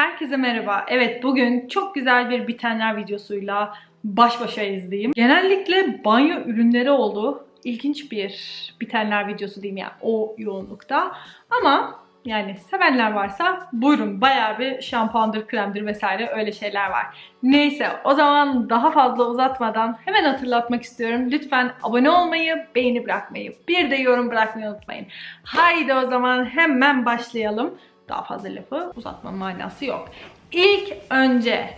Herkese merhaba. Evet bugün çok güzel bir bitenler videosuyla baş başayız diyeyim. Genellikle banyo ürünleri oldu. İlginç bir bitenler videosu diyeyim yani o yoğunlukta. Ama yani sevenler varsa buyurun bayağı bir şampuandır, kremdir vesaire öyle şeyler var. Neyse o zaman daha fazla uzatmadan hemen hatırlatmak istiyorum. Lütfen abone olmayı, beğeni bırakmayı, bir de yorum bırakmayı unutmayın. Haydi o zaman hemen başlayalım. Daha fazla lafı uzatma manası yok. İlk önce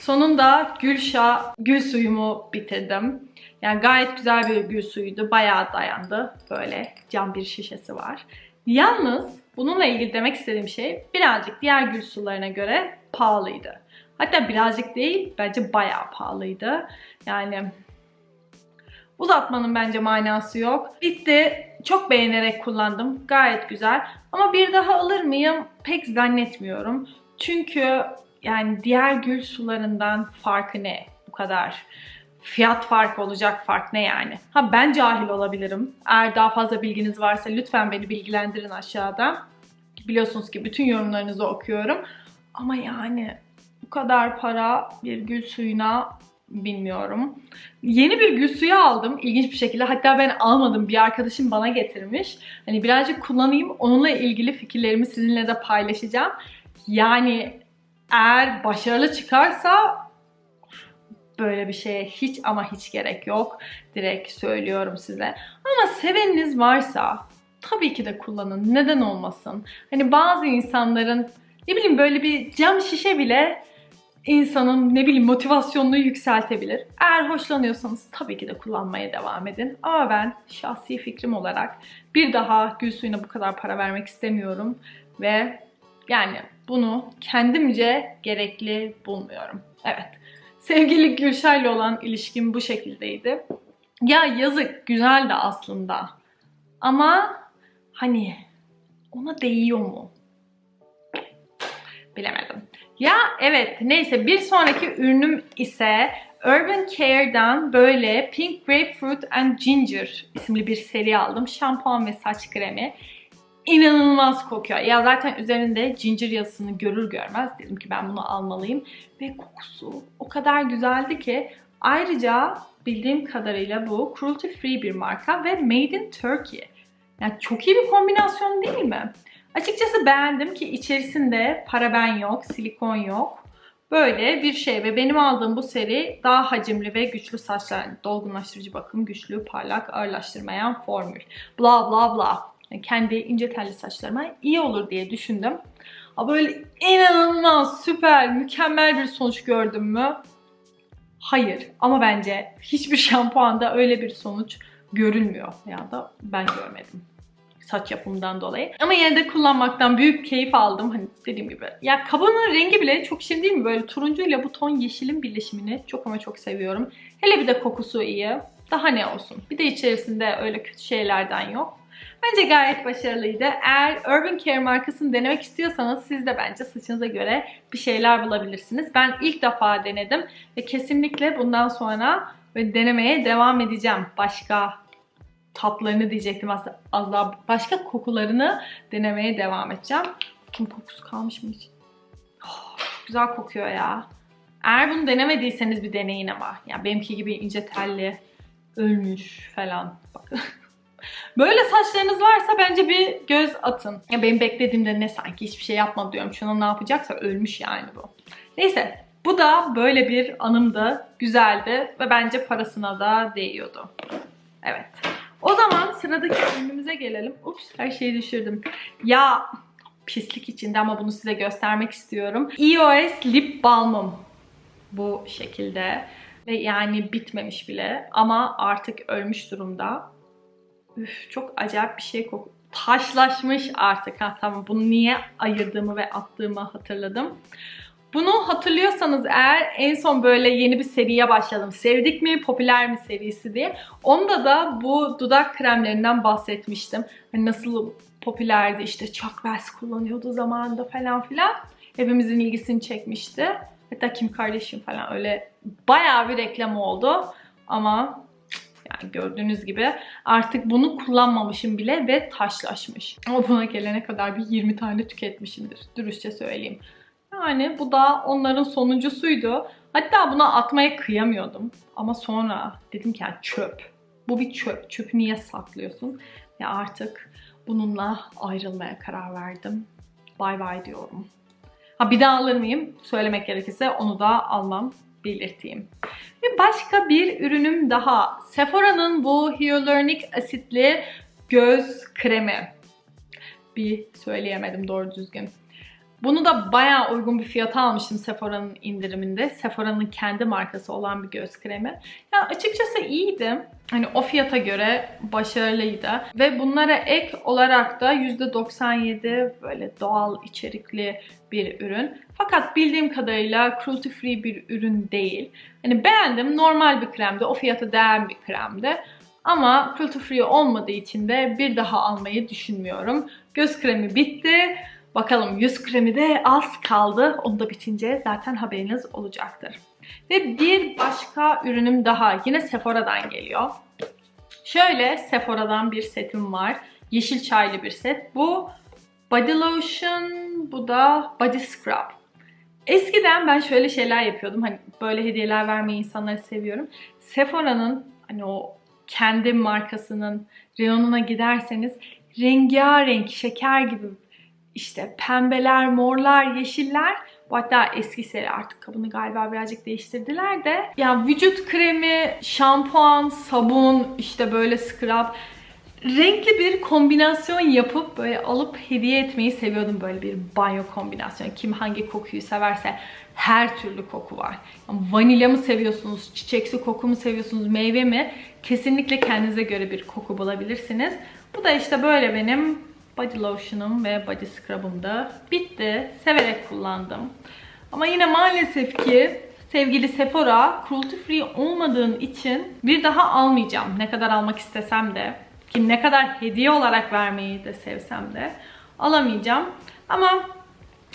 sonunda Gülşah gül suyumu bitirdim. Yani gayet güzel bir gül suyuydu. Bayağı dayandı. Böyle cam bir şişesi var. Yalnız bununla ilgili demek istediğim şey birazcık diğer gül sularına göre pahalıydı. Hatta birazcık değil bence bayağı pahalıydı. Yani uzatmanın bence manası yok. Bitti. Çok beğenerek kullandım. Gayet güzel. Ama bir daha alır mıyım? Pek zannetmiyorum. Çünkü yani diğer gül sularından farkı ne? Bu kadar fiyat farkı olacak fark ne yani? Ha ben cahil olabilirim. Eğer daha fazla bilginiz varsa lütfen beni bilgilendirin aşağıda. Biliyorsunuz ki bütün yorumlarınızı okuyorum. Ama yani bu kadar para bir gül suyuna bilmiyorum. Yeni bir gül suyu aldım ilginç bir şekilde. Hatta ben almadım. Bir arkadaşım bana getirmiş. Hani birazcık kullanayım. Onunla ilgili fikirlerimi sizinle de paylaşacağım. Yani eğer başarılı çıkarsa böyle bir şeye hiç ama hiç gerek yok. Direkt söylüyorum size. Ama seveniniz varsa tabii ki de kullanın. Neden olmasın? Hani bazı insanların ne bileyim böyle bir cam şişe bile insanın ne bileyim motivasyonunu yükseltebilir. Eğer hoşlanıyorsanız tabii ki de kullanmaya devam edin. Ama ben şahsi fikrim olarak bir daha gül suyuna bu kadar para vermek istemiyorum ve yani bunu kendimce gerekli bulmuyorum. Evet. Sevgili Gülşah'la olan ilişkim bu şekildeydi. Ya yazık güzeldi aslında. Ama hani ona değiyor mu? Bilemedim. Ya evet neyse bir sonraki ürünüm ise Urban Care'dan böyle Pink Grapefruit and Ginger isimli bir seri aldım. Şampuan ve saç kremi. İnanılmaz kokuyor. Ya zaten üzerinde ginger yazısını görür görmez dedim ki ben bunu almalıyım. Ve kokusu o kadar güzeldi ki ayrıca bildiğim kadarıyla bu cruelty free bir marka ve made in Turkey. Yani çok iyi bir kombinasyon değil mi? Açıkçası beğendim ki içerisinde paraben yok, silikon yok. Böyle bir şey ve benim aldığım bu seri daha hacimli ve güçlü saçlar dolgunlaştırıcı bakım, güçlü, parlak, ağırlaştırmayan formül. Bla bla bla. Yani kendi ince telli saçlarıma iyi olur diye düşündüm. Ama böyle inanılmaz, süper, mükemmel bir sonuç gördüm mü? Hayır. Ama bence hiçbir şampuanda öyle bir sonuç görülmüyor. Ya da ben görmedim saç yapımından dolayı. Ama yine de kullanmaktan büyük keyif aldım. Hani dediğim gibi. Ya kabının rengi bile çok şirin değil mi? Böyle turuncu ile bu ton yeşilin birleşimini çok ama çok seviyorum. Hele bir de kokusu iyi. Daha ne olsun. Bir de içerisinde öyle kötü şeylerden yok. Bence gayet başarılıydı. Eğer Urban Care markasını denemek istiyorsanız siz de bence saçınıza göre bir şeyler bulabilirsiniz. Ben ilk defa denedim ve kesinlikle bundan sonra ve denemeye devam edeceğim. Başka tatlarını diyecektim aslında az daha başka kokularını denemeye devam edeceğim. Kim kokusu kalmış mı hiç? Oh, güzel kokuyor ya. Eğer bunu denemediyseniz bir deneyin ama. Yani benimki gibi ince telli, ölmüş falan. Bakın. Böyle saçlarınız varsa bence bir göz atın. Ya benim beklediğimde ne sanki hiçbir şey yapmadı diyorum. Şuna ne yapacaksa ölmüş yani bu. Neyse bu da böyle bir anımdı. Güzeldi ve bence parasına da değiyordu. Evet. O zaman sıradaki ürünümüze gelelim. Ups her şeyi düşürdüm. Ya pislik içinde ama bunu size göstermek istiyorum. EOS Lip Balm'ım bu şekilde. Ve yani bitmemiş bile ama artık ölmüş durumda. Üf, çok acayip bir şey kokuyor. Taşlaşmış artık. Ha tamam bunu niye ayırdığımı ve attığımı hatırladım. Bunu hatırlıyorsanız eğer en son böyle yeni bir seriye başladım. Sevdik mi, popüler mi serisi diye. Onda da bu dudak kremlerinden bahsetmiştim. Hani nasıl popülerdi işte Chuck Bass kullanıyordu zamanında falan filan. Hepimizin ilgisini çekmişti. Hatta Kim Kardashian falan öyle bayağı bir reklam oldu. Ama yani gördüğünüz gibi artık bunu kullanmamışım bile ve taşlaşmış. Ama buna gelene kadar bir 20 tane tüketmişimdir. Dürüstçe söyleyeyim. Yani bu da onların sonuncusuydu. Hatta buna atmaya kıyamıyordum. Ama sonra dedim ki yani çöp. Bu bir çöp. Çöpü niye saklıyorsun? Ve artık bununla ayrılmaya karar verdim. Bay bay diyorum. Ha bir daha alır mıyım? Söylemek gerekirse onu da almam belirteyim. Ve başka bir ürünüm daha. Sephora'nın bu hyaluronik asitli göz kremi. Bir söyleyemedim doğru düzgün. Bunu da bayağı uygun bir fiyata almıştım Sephora'nın indiriminde. Sephora'nın kendi markası olan bir göz kremi. Ya açıkçası iyiydi. Hani o fiyata göre başarılıydı. Ve bunlara ek olarak da %97 böyle doğal içerikli bir ürün. Fakat bildiğim kadarıyla cruelty free bir ürün değil. Hani beğendim. Normal bir kremdi. O fiyata değer bir kremdi. Ama cruelty free olmadığı için de bir daha almayı düşünmüyorum. Göz kremi bitti. Bakalım yüz kremi de az kaldı. Onu da bitince zaten haberiniz olacaktır. Ve bir başka ürünüm daha yine Sephora'dan geliyor. Şöyle Sephora'dan bir setim var. Yeşil çaylı bir set. Bu body lotion, bu da body scrub. Eskiden ben şöyle şeyler yapıyordum. Hani böyle hediyeler vermeyi insanları seviyorum. Sephora'nın hani o kendi markasının reyonuna giderseniz rengarenk şeker gibi işte pembeler, morlar, yeşiller bu hatta eski seri artık kabını galiba birazcık değiştirdiler de. Yani vücut kremi, şampuan, sabun, işte böyle scrub renkli bir kombinasyon yapıp böyle alıp hediye etmeyi seviyordum böyle bir banyo kombinasyonu. Kim hangi kokuyu severse her türlü koku var. Yani vanilya mı seviyorsunuz, çiçeksi koku mu seviyorsunuz, meyve mi? Kesinlikle kendinize göre bir koku bulabilirsiniz. Bu da işte böyle benim body lotion'um ve body scrub'um da bitti. Severek kullandım. Ama yine maalesef ki sevgili Sephora cruelty free olmadığın için bir daha almayacağım. Ne kadar almak istesem de ki ne kadar hediye olarak vermeyi de sevsem de alamayacağım. Ama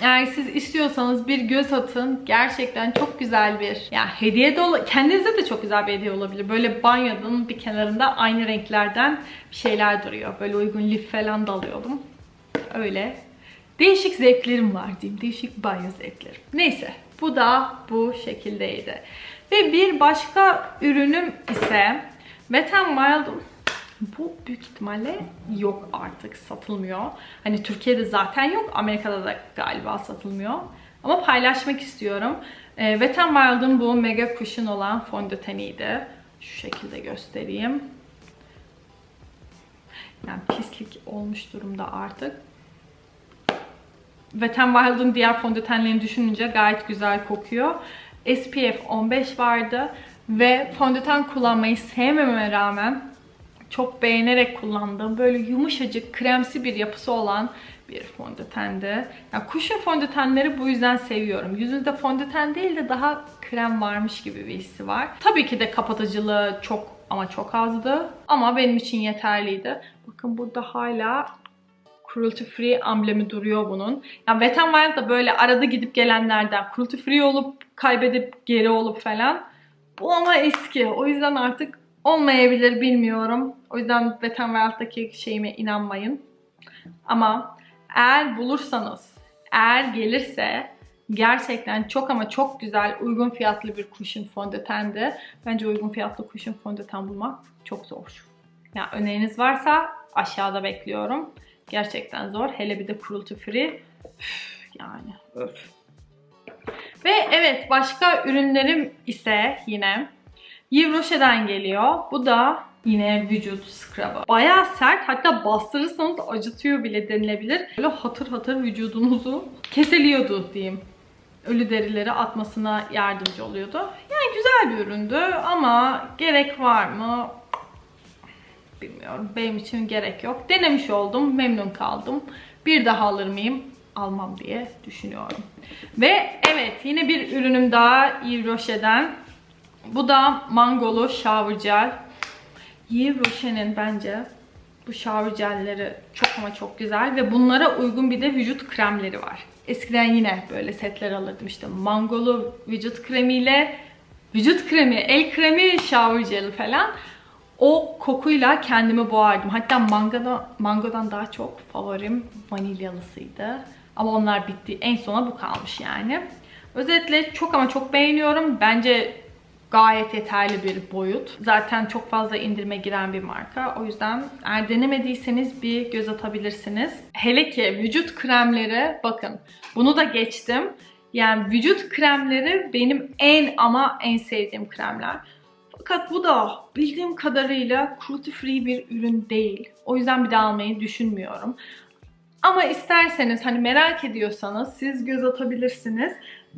eğer siz istiyorsanız bir göz atın. Gerçekten çok güzel bir yani hediye de kendinize de çok güzel bir hediye olabilir. Böyle banyonun bir kenarında aynı renklerden bir şeyler duruyor. Böyle uygun lif falan da alıyordum. Öyle. Değişik zevklerim var diyeyim. Değişik banyo zevklerim. Neyse. Bu da bu şekildeydi. Ve bir başka ürünüm ise Wet n Wild'un bu büyük ihtimalle yok artık satılmıyor. Hani Türkiye'de zaten yok. Amerika'da da galiba satılmıyor. Ama paylaşmak istiyorum. E, Wet n Wild'ın bu Mega Cushion olan fondöteniydi. Şu şekilde göstereyim. Yani pislik olmuş durumda artık. Wet n Wild'ın diğer fondötenlerini düşününce gayet güzel kokuyor. SPF 15 vardı ve fondöten kullanmayı sevmememe rağmen çok beğenerek kullandığım böyle yumuşacık kremsi bir yapısı olan bir fondötendi. Yani kuşun fondötenleri bu yüzden seviyorum. Yüzünüzde fondöten değil de daha krem varmış gibi bir hissi var. Tabii ki de kapatıcılığı çok ama çok azdı. Ama benim için yeterliydi. Bakın burada hala cruelty free amblemi duruyor bunun. Yani Wet n Wild da böyle arada gidip gelenlerden cruelty free olup kaybedip geri olup falan. Bu ama eski. O yüzden artık olmayabilir bilmiyorum. O yüzden Wet n Wild'daki şeyime inanmayın. Ama eğer bulursanız, eğer gelirse gerçekten çok ama çok güzel uygun fiyatlı bir kuşun fondötendi. Bence uygun fiyatlı kuşun fondöten bulmak çok zor. Yani öneriniz varsa aşağıda bekliyorum. Gerçekten zor. Hele bir de cruelty free. Üf, yani öf. Ve evet başka ürünlerim ise yine Yves Rocher'den geliyor. Bu da yine vücut scrub'ı. Bayağı sert hatta bastırırsanız acıtıyor bile denilebilir. Böyle hatır hatır vücudunuzu keseliyordu diyeyim. Ölü derileri atmasına yardımcı oluyordu. Yani güzel bir üründü ama gerek var mı? Bilmiyorum. Benim için gerek yok. Denemiş oldum. Memnun kaldım. Bir daha alır mıyım? Almam diye düşünüyorum. Ve evet yine bir ürünüm daha Yves Rocher'den. Bu da mangolu shower gel. Yves Rocher'in bence bu shower gelleri çok ama çok güzel ve bunlara uygun bir de vücut kremleri var. Eskiden yine böyle setler alırdım işte mangolu vücut kremiyle vücut kremi, el kremi, shower gel falan. O kokuyla kendimi boğardım. Hatta mangodan, mangodan daha çok favorim vanilyalısıydı. Ama onlar bitti. En sona bu kalmış yani. Özetle çok ama çok beğeniyorum. Bence gayet yeterli bir boyut. Zaten çok fazla indirime giren bir marka. O yüzden eğer denemediyseniz bir göz atabilirsiniz. Hele ki vücut kremleri bakın bunu da geçtim. Yani vücut kremleri benim en ama en sevdiğim kremler. Fakat bu da bildiğim kadarıyla cruelty free bir ürün değil. O yüzden bir daha almayı düşünmüyorum. Ama isterseniz hani merak ediyorsanız siz göz atabilirsiniz.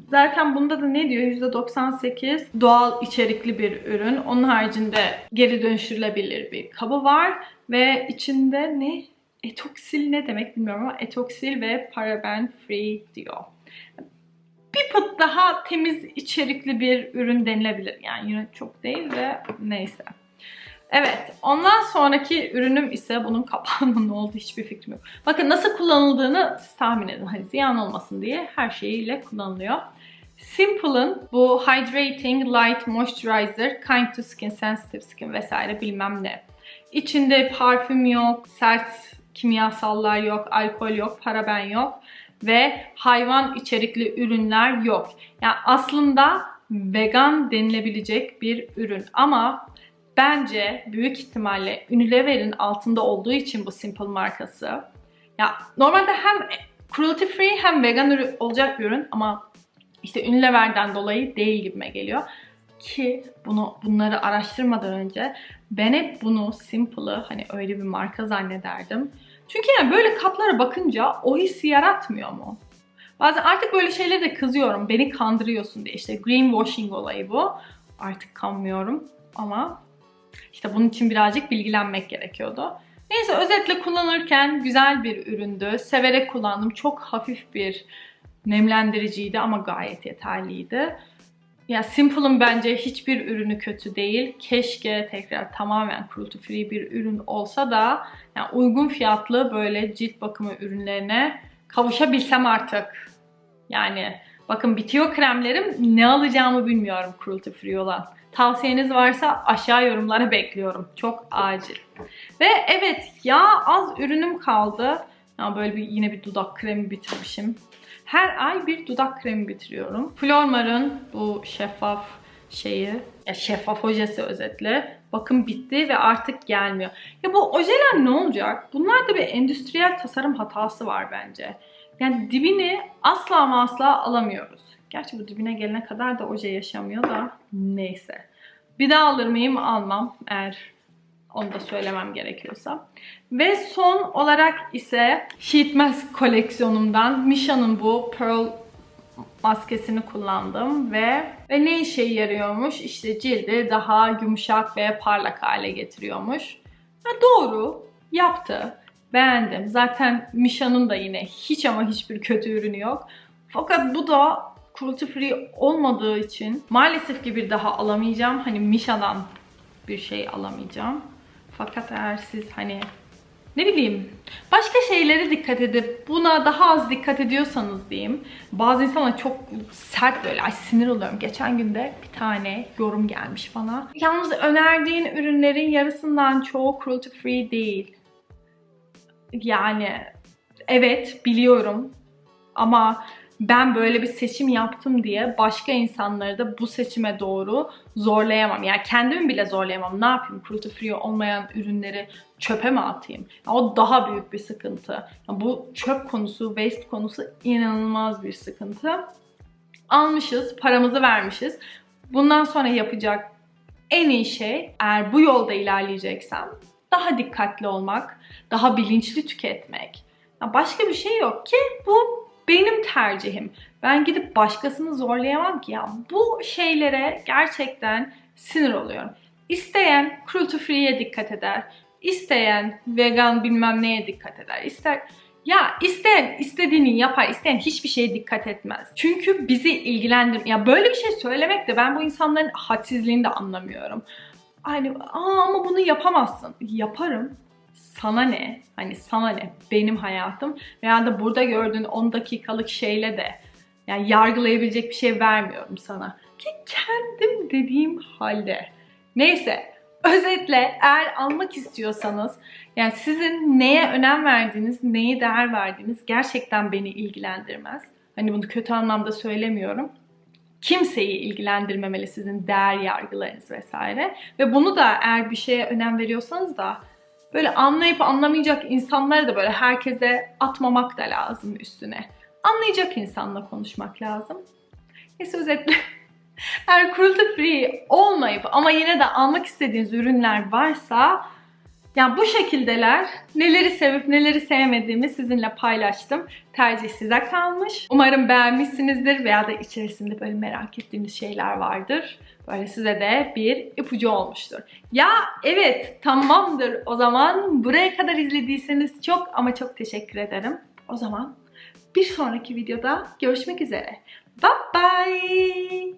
Zaten bunda da ne diyor? %98 doğal içerikli bir ürün. Onun haricinde geri dönüştürülebilir bir kabı var. Ve içinde ne? Etoksil ne demek bilmiyorum ama etoksil ve paraben free diyor. Bir pıt daha temiz içerikli bir ürün denilebilir. Yani yine çok değil ve neyse. Evet, ondan sonraki ürünüm ise bunun kapağının ne oldu hiçbir fikrim yok. Bakın nasıl kullanıldığını siz tahmin edin. Hani ziyan olmasın diye her şeyiyle kullanılıyor. Simple'ın bu Hydrating Light Moisturizer, Kind to Skin, Sensitive Skin vesaire bilmem ne. İçinde parfüm yok, sert kimyasallar yok, alkol yok, paraben yok ve hayvan içerikli ürünler yok. Yani aslında vegan denilebilecek bir ürün ama bence büyük ihtimalle Unilever'in altında olduğu için bu Simple markası. Ya normalde hem cruelty free hem vegan olacak bir ürün ama işte Unilever'den dolayı değil gibime geliyor. Ki bunu bunları araştırmadan önce ben hep bunu Simple'ı hani öyle bir marka zannederdim. Çünkü yani böyle kaplara bakınca o hissi yaratmıyor mu? Bazen artık böyle şeylere de kızıyorum. Beni kandırıyorsun diye. İşte greenwashing olayı bu. Artık kanmıyorum ama işte bunun için birazcık bilgilenmek gerekiyordu. Neyse özetle kullanırken güzel bir üründü. Severek kullandım. Çok hafif bir nemlendiriciydi ama gayet yeterliydi. Ya Simple'ın bence hiçbir ürünü kötü değil. Keşke tekrar tamamen cruelty free bir ürün olsa da yani uygun fiyatlı böyle cilt bakımı ürünlerine kavuşabilsem artık. Yani bakın bitiyor kremlerim ne alacağımı bilmiyorum cruelty free olan. Tavsiyeniz varsa aşağı yorumlara bekliyorum. Çok acil. Ve evet ya az ürünüm kaldı. Ya böyle bir yine bir dudak kremi bitirmişim. Her ay bir dudak kremi bitiriyorum. Flormar'ın bu şeffaf şeyi, ya şeffaf ojesi özetle. Bakın bitti ve artık gelmiyor. Ya bu ojeler ne olacak? Bunlarda bir endüstriyel tasarım hatası var bence. Yani dibini asla ama asla alamıyoruz. Gerçi bu dibine gelene kadar da oje yaşamıyor da neyse. Bir daha alır mıyım? Almam eğer onu da söylemem gerekiyorsa. Ve son olarak ise Sheet Mask koleksiyonumdan Misha'nın bu Pearl maskesini kullandım ve ve ne işe yarıyormuş? İşte cildi daha yumuşak ve parlak hale getiriyormuş. Ha, doğru, yaptı. Beğendim. Zaten Misha'nın da yine hiç ama hiçbir kötü ürünü yok. Fakat bu da cruelty free olmadığı için maalesef ki bir daha alamayacağım. Hani Misha'dan bir şey alamayacağım. Fakat eğer siz hani ne bileyim başka şeylere dikkat edip buna daha az dikkat ediyorsanız diyeyim. Bazı insanlar çok sert böyle ay sinir oluyorum. Geçen günde bir tane yorum gelmiş bana. Yalnız önerdiğin ürünlerin yarısından çoğu cruelty free değil. Yani evet biliyorum ama ben böyle bir seçim yaptım diye başka insanları da bu seçime doğru zorlayamam. Yani kendimi bile zorlayamam. Ne yapayım? Cruelty free olmayan ürünleri çöpe mi atayım? Yani o daha büyük bir sıkıntı. Yani bu çöp konusu, waste konusu inanılmaz bir sıkıntı. Almışız, paramızı vermişiz. Bundan sonra yapacak en iyi şey eğer bu yolda ilerleyeceksem daha dikkatli olmak, daha bilinçli tüketmek. Ya başka bir şey yok ki bu benim tercihim. Ben gidip başkasını zorlayamam ki ya. Bu şeylere gerçekten sinir oluyorum. İsteyen cruelty free'ye dikkat eder. İsteyen vegan bilmem neye dikkat eder. İster ya isteyen istediğini yapar, isteyen hiçbir şeye dikkat etmez. Çünkü bizi ilgilendir. Ya böyle bir şey söylemek de ben bu insanların hadsizliğini de anlamıyorum. Hani Aa, ama bunu yapamazsın. Yaparım sana ne? Hani sana ne? Benim hayatım. Veya da burada gördüğün 10 dakikalık şeyle de yani yargılayabilecek bir şey vermiyorum sana. Ki kendim dediğim halde. Neyse Özetle eğer almak istiyorsanız yani sizin neye önem verdiğiniz, neye değer verdiğiniz gerçekten beni ilgilendirmez. Hani bunu kötü anlamda söylemiyorum. Kimseyi ilgilendirmemeli sizin değer yargılarınız vesaire. Ve bunu da eğer bir şeye önem veriyorsanız da böyle anlayıp anlamayacak insanları da böyle herkese atmamak da lazım üstüne. Anlayacak insanla konuşmak lazım. Neyse özetle eğer cruelty free olmayıp ama yine de almak istediğiniz ürünler varsa yani bu şekildeler neleri sevip neleri sevmediğimi sizinle paylaştım. Tercih size kalmış. Umarım beğenmişsinizdir veya da içerisinde böyle merak ettiğiniz şeyler vardır. Böyle size de bir ipucu olmuştur. Ya evet tamamdır o zaman buraya kadar izlediyseniz çok ama çok teşekkür ederim. O zaman bir sonraki videoda görüşmek üzere. Bye bye.